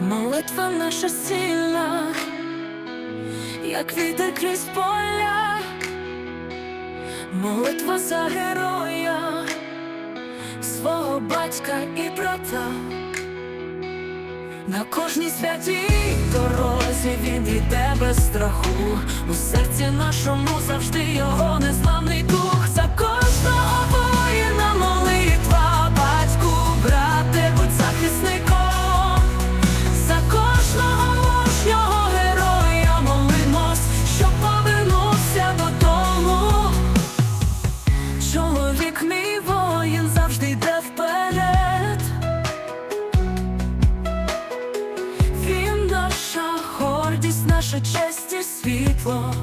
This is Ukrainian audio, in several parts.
молитва наша сильна, як вітер крізь поля, молитва за героя, свого батька і брата, на кожній святій дорозі він іде без страху, у серці нашому завжди його незламний дух. гордість, наше честь і світло.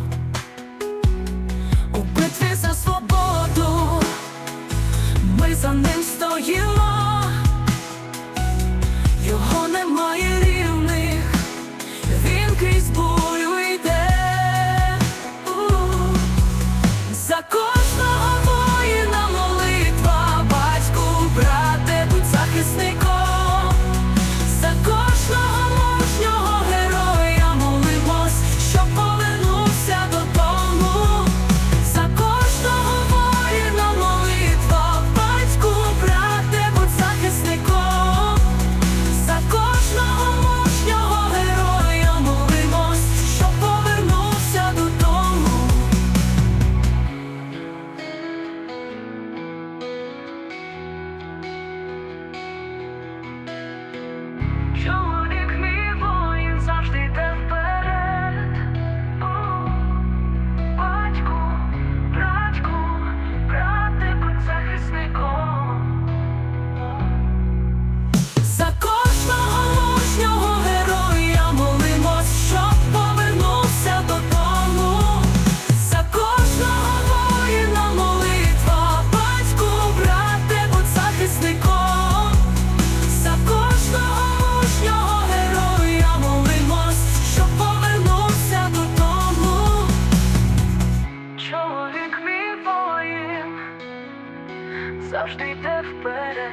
завжди йде вперед.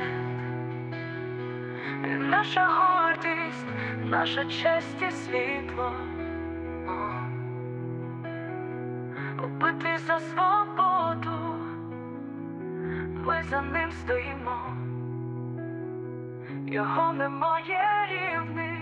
Ти наша гордість, наша честь і світло. Побитий за свободу, ми за ним стоїмо, його немає рівних.